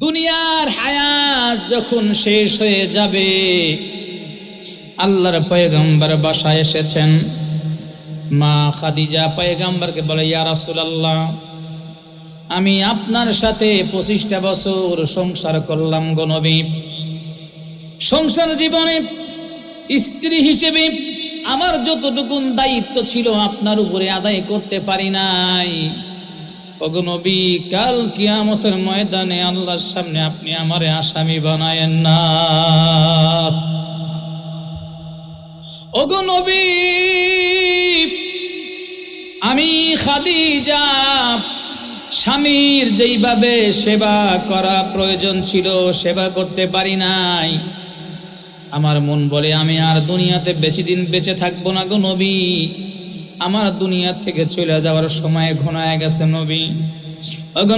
দুনিয়ার হায়াত যখন শেষ হয়ে যাবে, আল্লাহর পয়গম্বর বাসায় এসেছেন। মা খাদিজা পয়গম্বরকে বলে, ইয়া রাসূলুল্লাহ, আমি আপনার সাথে পঁচিশটা বছর সংসার করলাম গো নবী। সংসার জীবনে স্ত্রী হিসেবে আমার যতটুকুন দায়িত্ব ছিল আপনার উপরে আদায় করতে পারি নাই। ওগো নবী, কাল কিয়ামতের ময়দানে আল্লাহর সামনে আপনি আমারে আসামি বানায়েন না। ওগো নবী, আমি খাদিজা, স্বামীর যেইভাবে সেবা করা প্রয়োজন ছিল, সেবা করতে পারি নাই। আমার মন বলে, আমি আর দুনিয়াতে বেশি দিন বেঁচে থাকব না গো নবী। আমার দুনিয়া থেকে চলে যাওয়ার সময় ঘনায় গেছে নবী।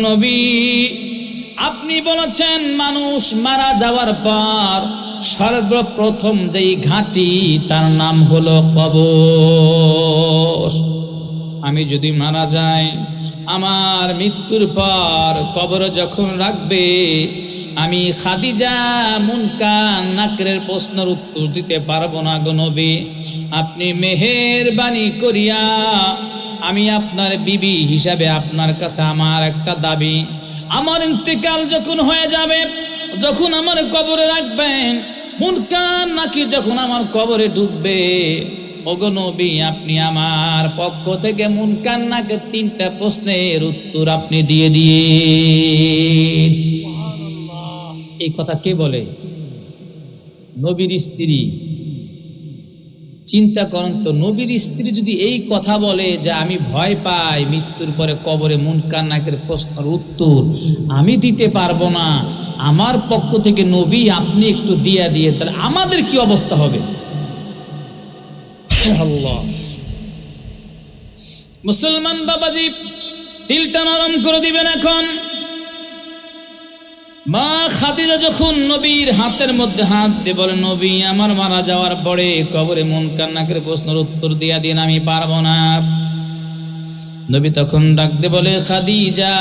নবী, আপনি বলেছেন মানুষ মারা যাওয়ার পর সর্বপ্রথম যেই ঘাঁটি, তার নাম হলো কবর। আমি যদি মারা যাই, আমার মৃত্যুর পর কবর যখন রাখবে আমি খাদিজা মুনকান নাকরের প্রশ্নের উত্তর দিতে পারব না গো নবী। আপনি মেহেরবানি করিয়া আমি আপনার বিবি হিসাবে আপনার কাছে আমার একটা দাবি। আমার ইন্তেকাল যখন হয়ে যাবে, যখন আমার কবরে রাখবেন মুনকান নাকি যখন আমার কবরে ঢুকবে ওগো নবী, আপনি আমার পক্ষ থেকে মুনকান নাকে তিনটা প্রশ্নের উত্তর আপনি দিয়ে দিয়ে এই কথা কে বলে? নবীর স্ত্রী। চিন্তা করেন তো নবীর স্ত্রী যদি এই কথা বলে যে আমি ভয় পাই মৃত্যুর পরে কবরে মুনকান নাকের প্রশ্নের উত্তর আমি দিতে পারব না আমার পক্ষ থেকে নবী আপনি একটু দিয়া দিয়ে তাহলে আমাদের কি অবস্থা হবে? মুসলমান বাবাজি তিলটা নরম করে দিবেন এখন। মা খাদিজা যখন নবীর হাতের মধ্যে হাত দিয়ে বলে, নবী, আমার মারা যাওয়ার পরে কবরে মন কান্নাকের প্রশ্নের উত্তর দিয়া দিন, আমি পারব না। নবী তখন ডাক দিয়ে বলে, খাদিজা,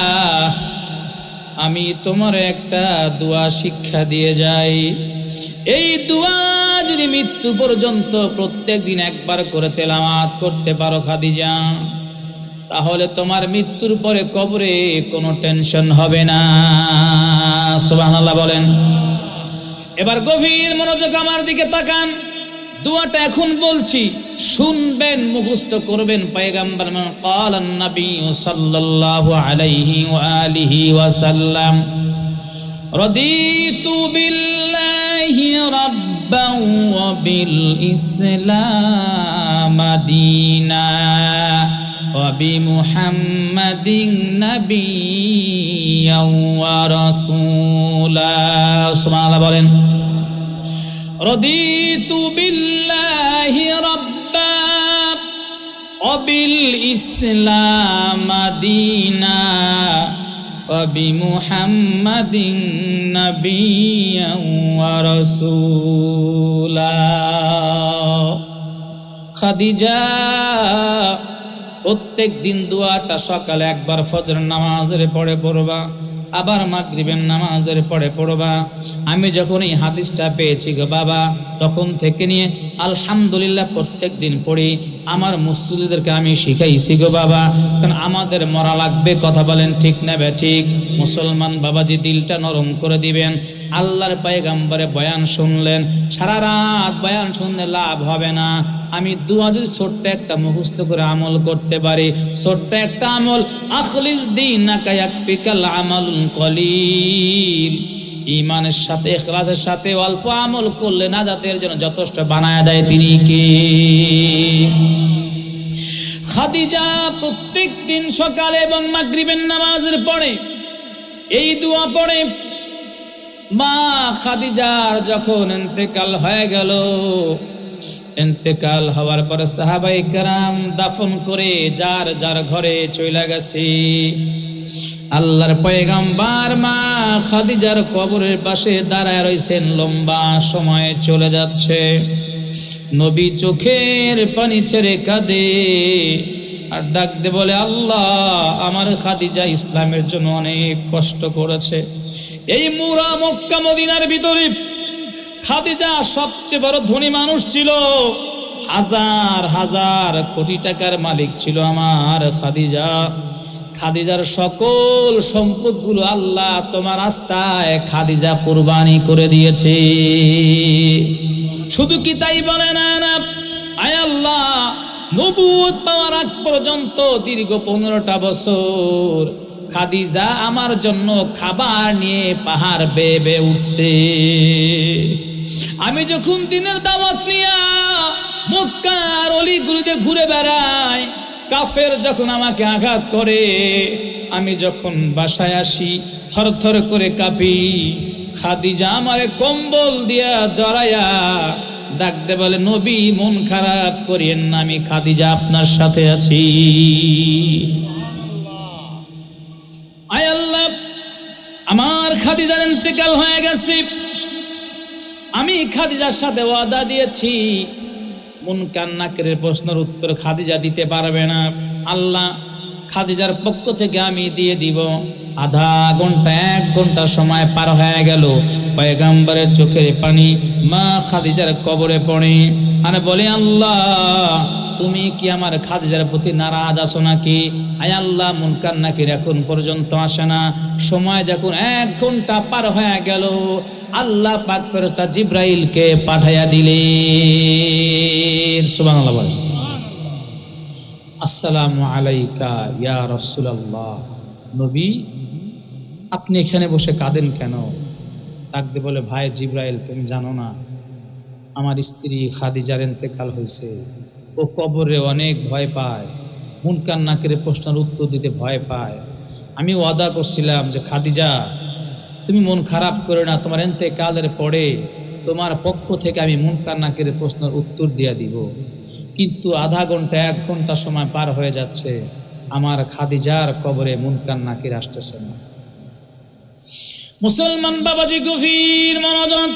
আমি তোমার একটা দোয়া শিক্ষা দিয়ে যাই। এই দোয়া যদি মৃত্যু পর্যন্ত প্রত্যেক দিন একবার করে তেলামাত করতে পারো খাদিজা। তাহলে তোমার মৃত্যুর পরে কবরে কোনো টেনশন হবে না সুবহানাল্লাহ বলেন এবার গভীর মনোযোগ আমার দিকে তাকান দুয়াটা এখন বলছি শুনবেন মুখস্থ করবেন পয়গাম্বর قال النبي صلى الله عليه واله وسلم رضيت بالله ربا وبالإسلام دينا وبمحمد نبيا ورسولا سبحان الله বলেন رضيت بالله ربا وبالإسلام دينا وبمحمد نبيا ورسولا খাদিজা প্রত্যেক দিন দোয়াটা সকালে একবার ফজর নামাজের পড়ে পড়বা, আবার মাগরিবের নামাজের পড়ে পড়বা। আমি যখন এই হাদিসটা পেয়েছি গো বাবা, তখন থেকে নিয়ে আলহামদুলিল্লাহ প্রত্যেক দিন পড়ি। আমার মুসলিমদেরকে আমি শিখাইছি গো বাবা, কারণ আমাদের মরা লাগবে, কথা বলেন ঠিক নেবে ঠিক। মুসলমান বাবাজি দিলটা নরম করে দিবেন আল্লাহর পায়গাম্বরে বয়ান শুনলেন, সারা রাত বয়ান শুনলে লাভ হবে না। আমি দুয়া যদি ছোট্ট একটা মুখস্থ করে আমল করতে পারি, ছোট্ট একটা আমল, আখলিস দিন আমল কলিল। ইমানের সাথে, ইখলাসের সাথে অল্প আমল করলে না জাতের জন্য যথেষ্ট বানায় দেয় তিনি কে? খাদিজা প্রত্যেক দিন সকালে এবং মাগরিবের নামাজের পরে, এই দোয়া পড়ে মা খাদিজার যখন ইন্তেকাল হয়ে গেল ইন্তেকাল হওয়ার পরে সাহাবাই কেরাম দাফন করে যার যার ঘরে চলে গেছে। আল্লাহর পয়গাম্বার মা খাদিজার কবরের পাশে দাঁড়ায় রয়েছেন লম্বা সময় চলে যাচ্ছে। নবী চোখের পানি ছেড়ে কাঁদে আর ডাক দে বলে, আল্লাহ, আমার খাদিজা ইসলামের জন্য অনেক কষ্ট করেছে। এই মুরা মক্কা মদিনার ভিতরে খাদিজা সবচেয়ে বড় ধনী মানুষ ছিল। হাজার হাজার কোটি টাকার মালিক ছিল আমার খাদিজা। খাদিজার সকল সম্পদগুলো আল্লাহ তোমার রাস্তায় খাদিজা কুরবানি করে দিয়েছে। শুধু কি তাই বলে না না? আয় আল্লাহ নবুয়ত পাওয়ার আগ পর্যন্ত দীর্ঘ পনেরোটা বছর খাদিজা আমার জন্য খাবার নিয়ে পাহাড় বেয়ে বেয়ে উঠছে। আমি যখন দিনের দাওয়াত নিয়া মক্কার অলিগুলিতে ঘুরে বেড়াই, কাফের যখন আমাকে আঘাত করে, আমি যখন বাসায় আসি থরথর করে কাঁপি। খাদিজা আমারে কম্বল দিয়া জড়াইয়া ডাকতে বলে, নবী, মন খারাপ করিয়েন আমি খাদিজা আপনার সাথে আছি। খাদিজার ইন্তেকাল হয়ে গেছে। আমি খাদিজার সাথে ওয়াদা দিয়েছি, মন কান্নাকের প্রশ্নের উত্তর খাদিজা দিতে পারবে না। আল্লাহ খাদিজার পক্ষ থেকে আমি দিয়ে দিব। আধা ঘণ্টা, এক ঘণ্টা সময় পার হয়ে গেল। পয়গাম্বরের চোখের পানি মা খাদিজার কবরে পড়ে। আর বলে, আল্লাহ তুমি কি আমার খাদিজার প্রতি নারাজ আছো নাকি? আয় আল্লাহ মন কান্নাকির এখন পর্যন্ত আসে না। সময় যখন এক ঘণ্টা পার হয়ে গেল, আল্লাহ পাক ফেরেশতা জিব্রাইলকে পাঠাইয়া দিলেন। সুবহানাল্লাহ বলেন। আসসালামু আলাইকা ইয়া রাসূলুল্লাহ। নবী, আপনি এখানে বসে কাঁদেন কেন? ডাকতে বলে, ভাই জিব্রাইল, তুমি জানো না, আমার স্ত্রী খাদিজার ইন্তেকাল হয়েছে। ও কবরে অনেক ভয় পায়। মুনকার নাকের প্রশ্নের উত্তর দিতে ভয় পায়। আমি ওয়াদা করছিলাম যে, খাদিজা, তুমি মন খারাপ করে না, তোমার ইন্তেকালের পরে তোমার পক্ষ থেকে আমি মুনকার নাকের প্রশ্নের উত্তর দিয়ে দিব। কিন্তু আধা ঘণ্টা, এক ঘণ্টা সময় পার হয়ে যাচ্ছে। আমার খাদিজার কবরে মুনকার নাকির আসতেছে না। মুসলমান বাবাজি গভীর মনোযোগ।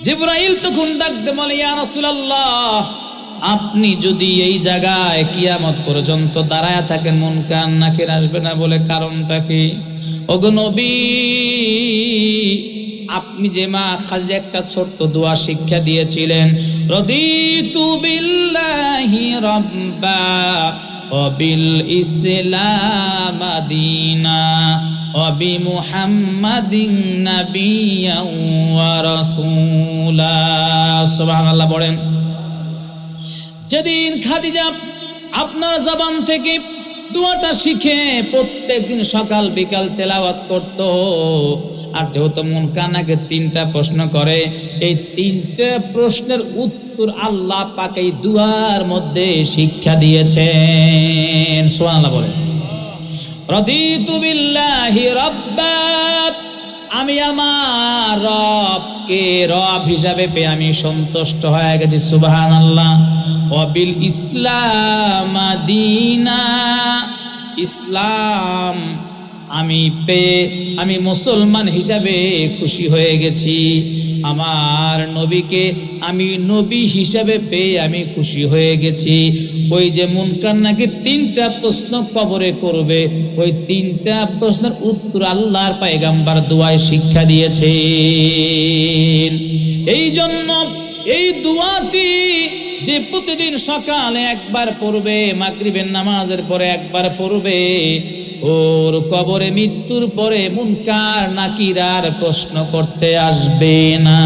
জিব্রাইল তখন ডাকতে বলে, ইয়া রাসূলুল্লাহ আপনি যদি এই জায়গায় কিয়ামত পর্যন্ত দাঁড়ায় থাকেন, মন কান নাকির আসবে না বলে কারণটা কি? আপনি যে মা খাজি একটা ছোট্ট দোয়া শিক্ষা দিয়েছিলেন বলেন যেদিন খাদিজা আপনার জবান থেকে দোয়াটা শিখে প্রত্যেক দিন সকাল, বিকাল তেলাওয়াত করত। আর যেহেতু মন কানাকে তিনটা প্রশ্ন করে, এই তিনটা প্রশ্নের উত্তর আল্লাহ পাক দুয়ার মধ্যে শিক্ষা দিয়েছেন। সোয়াল্লাহ বলে রদিতু বিল্লাহি রাব্বাত আমি আমার রবকে রব হিসাবে পেয়ে আমি সন্তুষ্ট হয়ে গেছি সুবাহান আল্লাহ অবিল ইসলাম দিনা ইসলাম, আমি পেয়ে আমি মুসলমান হিসাবে খুশি হয়ে গেছি। আমার নবীকে আমি নবী হিসাবে পেয়ে আমি খুশি হয়ে গেছি। ওই যে মুনকার নাকি তিনটা প্রশ্ন কবরে করবে, ওই তিনটা প্রশ্নের উত্তর আল্লাহর পায়গাম্বার দোয়ায় শিক্ষা দিয়েছে এই জন্য এই দোয়াটি যে প্রতিদিন সকালে একবার পড়বে, মাগরিবের নামাজের পরে একবার পড়বে, ওর কবরে মৃত্যুর পরে মুনকার নাকিরার প্রশ্ন করতে আসবে না।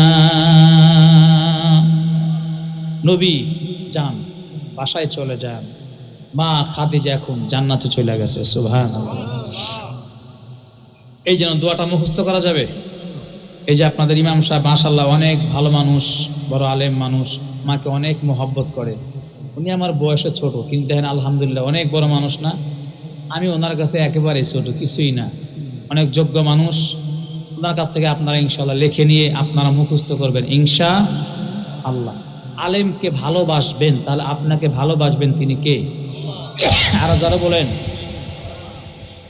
নবী, যান, বাসায় চলে যান। মা খাদিজা এখন জান্নাতে চলে গেছে সুভান এই যেন দোয়াটা মুখস্থ করা যাবে। এই যে আপনাদের ইমাম সাহেব মাশাল্লাহ অনেক ভালো মানুষ, বড় আলেম মানুষ। মাকে অনেক মোহব্বত করে। উনি আমার বয়সে ছোট, কিন্তু দেখেন আলহামদুলিল্লাহ অনেক বড় মানুষ না। আমি ওনার কাছে একেবারেই ছোট, কিছুই না। অনেক যোগ্য মানুষ। ওনার কাছ থেকে আপনারা ইনশাল্লাহ লিখে নিয়ে আপনারা মুখস্থ করবেন। ইনশা আল্লাহ আলেমকে ভালোবাসবেন, তাহলে আপনাকে ভালোবাসবেন তিনি কে? আর যারা বলেন।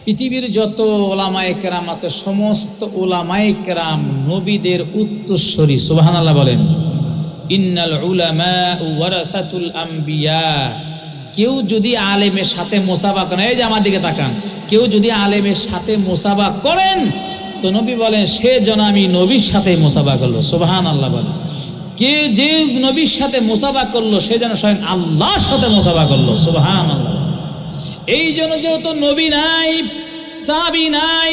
পৃথিবীর যত ওলামায়ে কেরাম আছে, সমস্ত ওলামায়ে কেরাম নবীদের উত্তরস্বরী, সুবহানাল্লাহ বলেন। ইন্নাল উলামা ওয়ারাসাতুল আম্বিয়া। কেউ যদি আলেমের সাথে মোসাবা করেন এই যে আমার দিকে তাকান, কেউ যদি আলেমের সাথে মোসাবা করেন, তো নবী বলেন, সে যেন আমি নবীর সাথে মোসাবা করল। সোবাহান আল্লাহ বলেন। কে যে নবীর সাথে মোসাবা করল, সে যেন স্বয়ং আল্লাহর সাথে মোসাবা করল। সোবাহান আল্লাহ এই জন্য যেহেতু নবী নাই সাবি নাই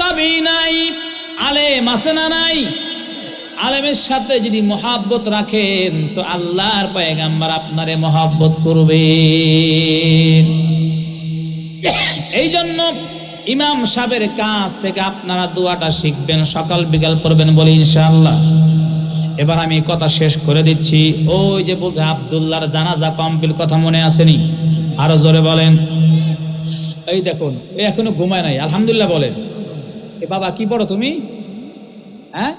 তাবি নাই, আলেম আছে না নাই আলেমের সাথে যদি মহাব্বত রাখেন, তো আল্লাহর পয়গাম্বার আপনারে মহাব্বত করবেন। এই জন্য ইমাম সাহেবের কাছ থেকে আপনারা দোয়াটা শিখবেন, সকাল বিকাল পড়বেন বলে ইনশাআল্লাহ। এবার আমি কথা শেষ করে দিচ্ছি। ওই যে বলতে আবদুল্লাহর জানাজা কম্পিল কথা মনে আসেনি? আরও জোরে বলেন। এই দেখুন এখনও ঘুমায় নাই, আলহামদুলিল্লাহ বলেন। এ বাবা, কি পড়ো তুমি? হ্যাঁ?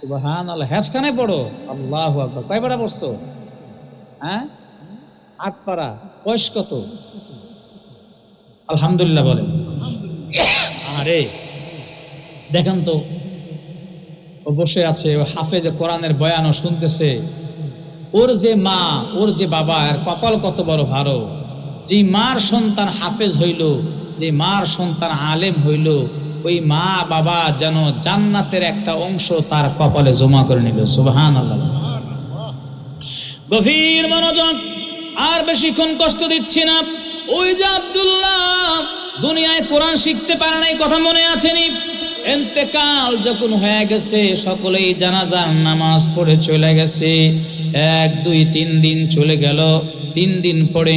সুবাহান আল্লাহ হ্যাফখানে পড়ো। আল্লাহ আকবার। কয় পারা পড়ছো? হ্যাঁ? আট পারা। বয়স কত? আলহামদুলিল্লাহ বলেন। আরে দেখেন তো, ও বসে আছে, ও হাফেজ কোরআনের বয়ানও শুনতেছে। ওর যে মা, ওর যে বাবা আর কপাল কত বড় ভালো। যে মার সন্তান হাফেজ হইল যে মার সন্তান আলেম হইল ওই মা বাবা যেন জান্নাতের একটা অংশ তার কপালে জমা করে নিল সুবহান আল্লাহ গভীর মনোযোগ, আর বেশিক্ষণ কষ্ট দিচ্ছি না। ওই যে আব্দুল্লাহ, দুনিয়ায় কোরআন শিখতে পারে নাই কথা মনে আছেনি এন্তেকাল যখন হয়ে গেছে, সকলেই জানাজার নামাজ পড়ে চলে গেছে। এক, দুই, তিন দিন চলে গেল। তিন দিন পরে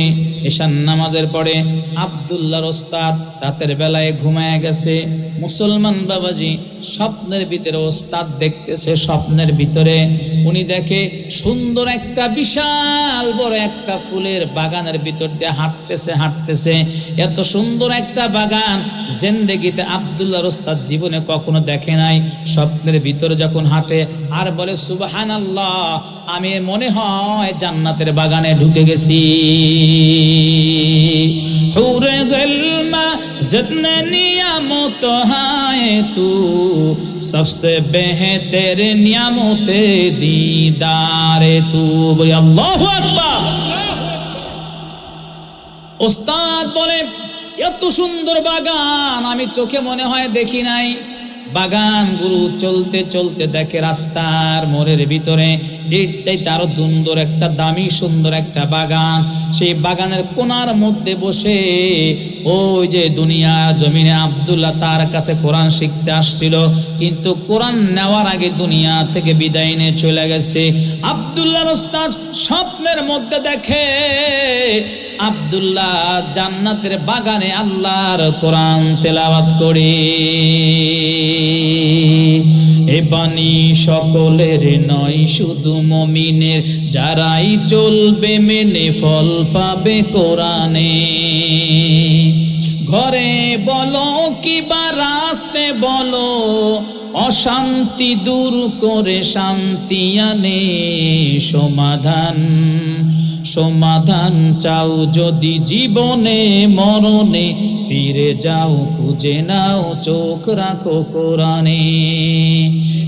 এশান নামাজের পরে আবদুল্লাহর ওস্তাদ রাতের বেলায় ঘুমায় গেছে। মুসলমান বাবাজি স্বপ্নের ভিতরে ওস্তাদ দেখতেছে, স্বপ্নের ভিতরে। উনি দেখে সুন্দর একটা বিশাল বড় একটা ফুলের বাগানের ভিতর দিয়ে হাঁটতেছে হাঁটতেছে। এত সুন্দর একটা বাগান জেন্দেগিতে আবদুল্লাহর ওস্তাদ জীবনে কখনো দেখে নাই। স্বপ্নের ভিতরে যখন হাঁটে, আর বলে সুবাহান আল্লাহ আমি মনে হয় জান্নাতের বাগানে ঢুকে গেছি। হুরে গলমা জিতনে নিয়ামত হায় তু সবসে বেহতর নিয়ামতে দিদারে তু। বলি আল্লাহু আকবার। ওস্তাদ বলে, এত সুন্দর বাগান, আমি চোখে মনে হয় দেখি নাই। বাগান গুরু চলতে চলতে দেখে রাস্তার মোড়ের ভিতরে এর চাইতে আরও সুন্দর একটা, দামি সুন্দর একটা বাগান। সেই বাগানের কোনার মধ্যে বসে ওই যে দুনিয়া জমিনে আব্দুল্লাহ তার কাছে কোরআন শিখতে আসছিল। কিন্তু কোরআন নেওয়ার আগে দুনিয়া থেকে বিদায় নিয়ে চলে গেছে। আব্দুল্লাহ স্বপ্নের মধ্যে দেখে আব্দুল্লাহ জান্নাতের বাগানে আল্লাহর কোরআন তেলাওয়াত করে। এ বাণী সকলের নয়, শুধু মমিনের। যারাই চলবে মেনে ফল পাবে কোরআনে। ঘরে বলো কিবা রাষ্ট্রে বলো, অশান্তি দূর করে শান্তি আনে সমাধান। সমাধান চাও যদি জীবনে, মরণে, ফিরে যাও, খুঁজে নাও, চোখ রাখো কোরআনে।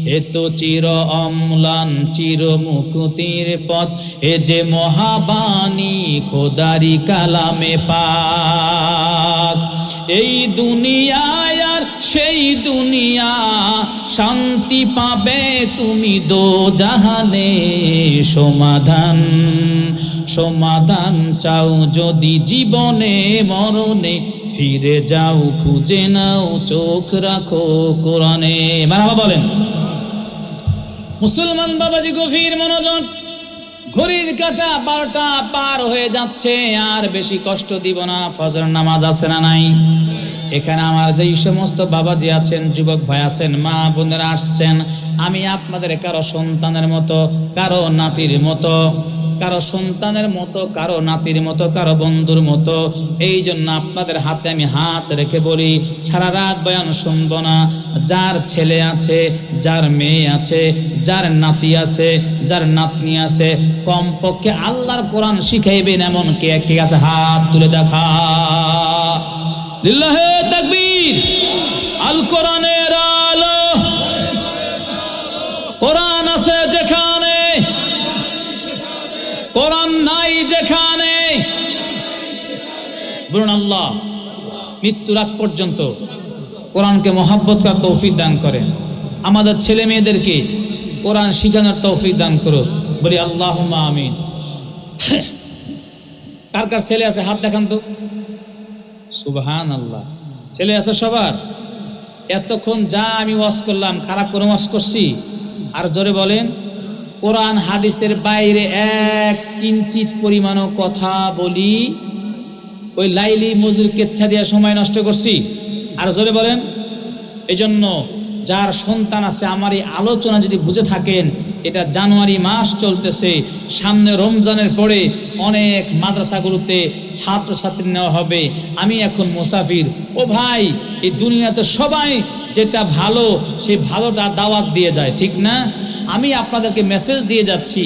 এ তো চির অম্লান, চির মুকুতির পথ, এ যে মহাবাণী, খোদারি কালামে পাক। এই দুনিয়ায় আর সেই দুনিয়া, শান্তি পাবে তুমি দো জাহানে সমাধান। সমাধান চাও যদি জীবনে মরণে, ফিরে যাও, খুঁজে নাও, চোখ রাখো কোরআনে। মারাবা বলেন। মুসলমান বাবাজি গভীর মনোযোগ, ঘড়ির কাটা বারোটা পার হয়ে যাচ্ছে, আর বেশি কষ্ট দিব না, ফজর নামাজ আছে না নাই? এখানে আমার যেই সমস্ত বাবাজি আছেন, যুবক ভাই আছেন, মা বোনেরা আসছেন, আমি আপনাদের কারও সন্তানের মতো, কারও নাতির মতো কারও সন্তানের মতো, কারও নাতির মতো, কারও বন্ধুর মতো। এই জন্য আপনাদের হাতে আমি হাত রেখে বলি, সারা রাত বয়ান শুনব না। যার ছেলে আছে, যার মেয়ে আছে, যার নাতি আছে, যার নাতনি আছে, কমপক্ষে আল্লাহর কোরআন শিখাইবেন এমন কে? কে আছে? হাত তুলে দেখা। লিল্লাহে তাকবীর। আল কোরআনের বলুন আল্লাহ, মৃত্যুর আগ পর্যন্ত কোরআনকে মহাব্বত করার তৌফিক দান করেন। আমাদের ছেলে মেয়েদেরকে কোরআন শিখানোর তৌফিক দান করো বলি আল্লাহ আমিন। কার কার ছেলে আছে? হাত দেখান তো। সুবহান আল্লাহ ছেলে আছে সবার। এতক্ষণ যা আমি ওয়াশ করলাম, খারাপ করে ওয়াশ করছি। আর জোরে বলেন, কোরআন হাদিসের বাইরে এক কিঞ্চিত পরিমাণও কথা বলি ওই লাইলি মজদুর কেচ্ছা দিয়ে সময় নষ্ট করছি। আর জোরে বলেন এই জন্য যার সন্তান আছে, আমার এই আলোচনা যদি বুঝে থাকেন, এটা জানুয়ারি মাস চলতেছে। সামনে রমজানের পরে অনেক মাদ্রাসাগুলোতে ছাত্রছাত্রী নেওয়া হবে। আমি এখন মুসাফির। ও ভাই, এই দুনিয়াতে সবাই যেটা ভালো, সেই ভালোটা দাওয়াত দিয়ে যায়, ঠিক না? আমি আপনাদেরকে মেসেজ দিয়ে যাচ্ছি।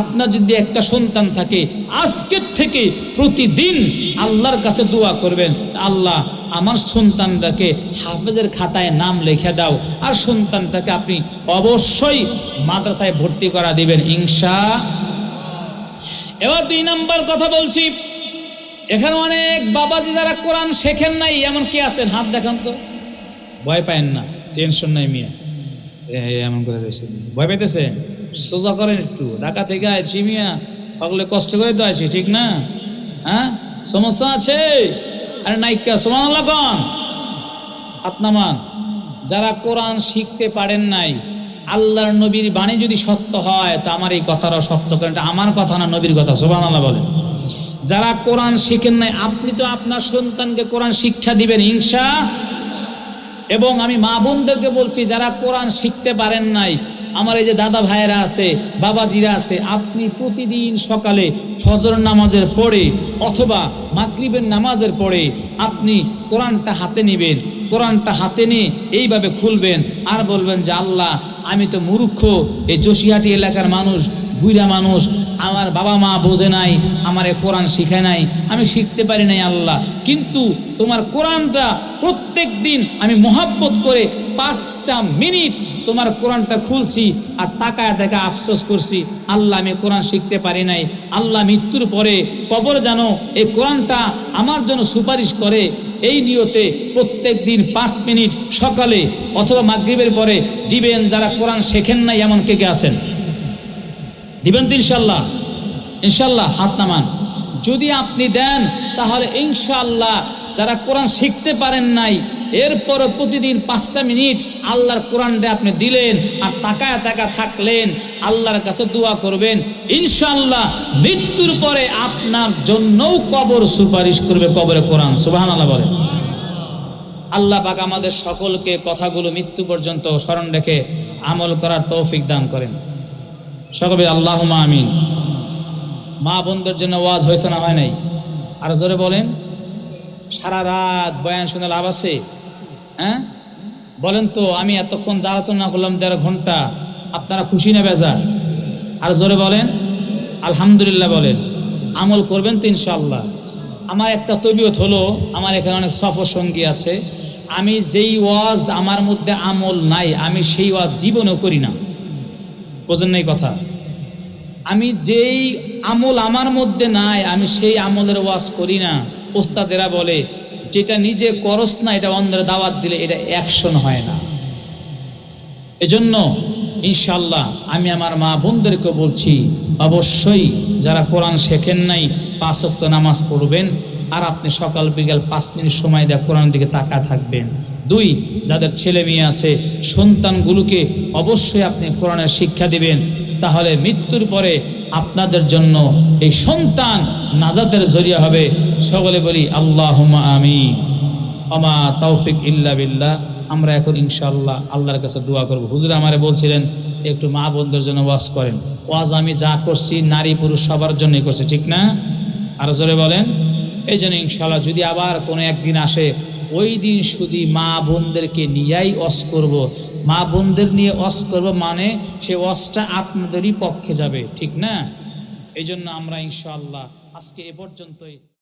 আপনার যদি একটা সন্তান থাকে, আজকের থেকে প্রতিদিন আল্লাহর কাছে দোয়া করবেন, আল্লাহ আমার সন্তানটাকে হাফেজের খাতায় নাম লিখে দাও। আর সন্তানটাকে আপনি অবশ্যই মাদ্রাসায় ভর্তি করা দিবেন ইনশা এবার দুই নাম্বার কথা বলছি। এখানে অনেক বাবাজি যারা কোরআন শেখেন নাই, এমন কি আছেন? হাত দেখান তো। ভয় পায়েন না, টেনশন নাই মিয়া। এমন করে রয়েছে। ভয় পাইতেছে সোজা করেন একটু। ঢাকা থেকে আছি মিয়া। সকলে কষ্ট করে তো আছি ঠিক না? হ্যাঁ? সমস্যা আছে? আরে নাইকা সোমান আল্লাহ কন। আপনামান যারা কোরআন শিখতে পারেন নাই, আল্লাহর নবীর বাণী যদি সত্য হয়, তো আমার এই কথাটা সত্য এটা আমার কথা না নবীর কথা সোমান আল্লাহ বলেন। যারা কোরআন শিখেন নাই, আপনি তো আপনার সন্তানকে কোরআন শিক্ষা দিবেন, হিংসা। এবং আমি মা বোনদেরকে বলছি, যারা কোরআন শিখতে পারেন নাই আমার এই যে দাদা ভাইয়েরা আছে, বাবাজিরা আছে, আপনি প্রতিদিন সকালে ফজর নামাজের পরে অথবা মাগরিবের নামাজের পরে আপনি কোরআনটা হাতে নেবেন, কোরআনটা হাতে নিয়ে এইভাবে খুলবেন আর বলবেন যে আল্লাহ, আমি তো মূর্খ, এই জসিহাটি এলাকার মানুষ বুইরা মানুষ আমার বাবা মা বোঝে নাই, আমার এ কোরআন শিখে নাই, আমি শিখতে পারি নাই আল্লাহ। কিন্তু তোমার কোরআনটা প্রত্যেক দিন আমি মহাব্বত করে পাঁচটা মিনিট তোমার কোরআনটা খুলছি আর তাকায় দেখা আফসোস করছি, আল্লাহ আমি কোরআন শিখতে পারি নাই। আল্লাহ মৃত্যুর পরে কবর যেন এই কোরআনটা আমার জন্য সুপারিশ করে, এই নিয়তে প্রত্যেক দিন পাঁচ মিনিট সকালে অথবা মাগরিবের পরে দিবেন যারা কোরআন শেখেন নাই, এমন কে কে আছেন? দিবেন তো ইনশাল্লাহ। ইনশাল্লাহ হাত নামান। যদি আপনি দেন, তাহলে ইনশাল্লাহ যারা কোরআন শিখতে পারেন নাই এরপর প্রতিদিন পাঁচটা মিনিট আল্লাহর কোরআনটা আপনি দিলেন আর তাকায় তাকা থাকলেন, আল্লাহর কাছে দোয়া করবেন, ইনশাল্লাহ মৃত্যুর পরে আপনার জন্যও কবর সুপারিশ করবে কবরে কোরআন। সুবাহ আল্লাহ বলেন। আল্লাহ পাক আমাদের সকলকে কথাগুলো মৃত্যু পর্যন্ত স্মরণ রেখে আমল করার তৌফিক দান করেন। সকলে আল্লাহ আমিন। মা বোনদের জন্য ওয়াজ হয়েছে না হয় নাই? আর জোরে বলেন। সারা রাত বয়ান শুনে লাভ আছে? হ্যাঁ? বলেন তো, আমি এতক্ষণ যা আলোচনা করলাম দেড় ঘণ্টা, আপনারা খুশি না বেজা আর জোরে বলেন, আলহামদুলিল্লাহ বলেন। আমল করবেন তো ইনশাল্লাহ আমার একটা তবিয়ত হলো, আমার এখানে অনেক সফর সঙ্গী আছে। আমি যেই ওয়াজ আমার মধ্যে আমল নাই, আমি সেই ওয়াজ জীবনেও করি না। বোঝেন নাই কথা? আমি যেই আমল আমার মধ্যে নাই, আমি সেই আমলের ওয়াজ করি না। ওস্তাদেরা বলে, যেটা নিজে করস না, এটা অন্যের দাওয়াত দিলে এটা অ্যাকশন হয় না। এজন্য ইনশাল্লাহ আমি আমার মা বোনদেরকে বলছি, অবশ্যই যারা কোরআন শেখেন নাই, পাঁচ ওয়াক্ত নামাজ পড়বেন, আর আপনি সকাল, বিকাল পাঁচ মিনিট সময় দেয় কোরআন দিকে তাকা থাকবেন। দুই, যাদের ছেলে মেয়ে আছে, সন্তানগুলোকে অবশ্যই আপনি কোরআনের শিক্ষা দিবেন। তাহলে মৃত্যুর পরে আপনাদের জন্য এই সন্তান নাজাতের জরিয়া হবে। সকলে বলি আল্লাহ আমি আমা তৌফিক ইল্লা বিল্লাহ। আমরা এখন ইনশাল্লাহ আল্লাহর কাছে দোয়া করব। হুজুর আমারে বলছিলেন, একটু মা বোনদের জন্য ওয়াজ করেন। ওয়াজ আমি যা করছি, নারী পুরুষ সবার জন্যই করছি, ঠিক না? আর জোরে বলেন। এই জন্য ইনশাল্লাহ যদি আবার কোনো একদিন আসে ওই দিন শুধু মা বোনদেরকে নিয়েই অস করব। মা বোনদের নিয়ে অস করব মানে সে অসটা আপনাদেরই পক্ষে যাবে, ঠিক না? এই জন্য আমরা ইনশাল্লাহ আজকে এ পর্যন্তই।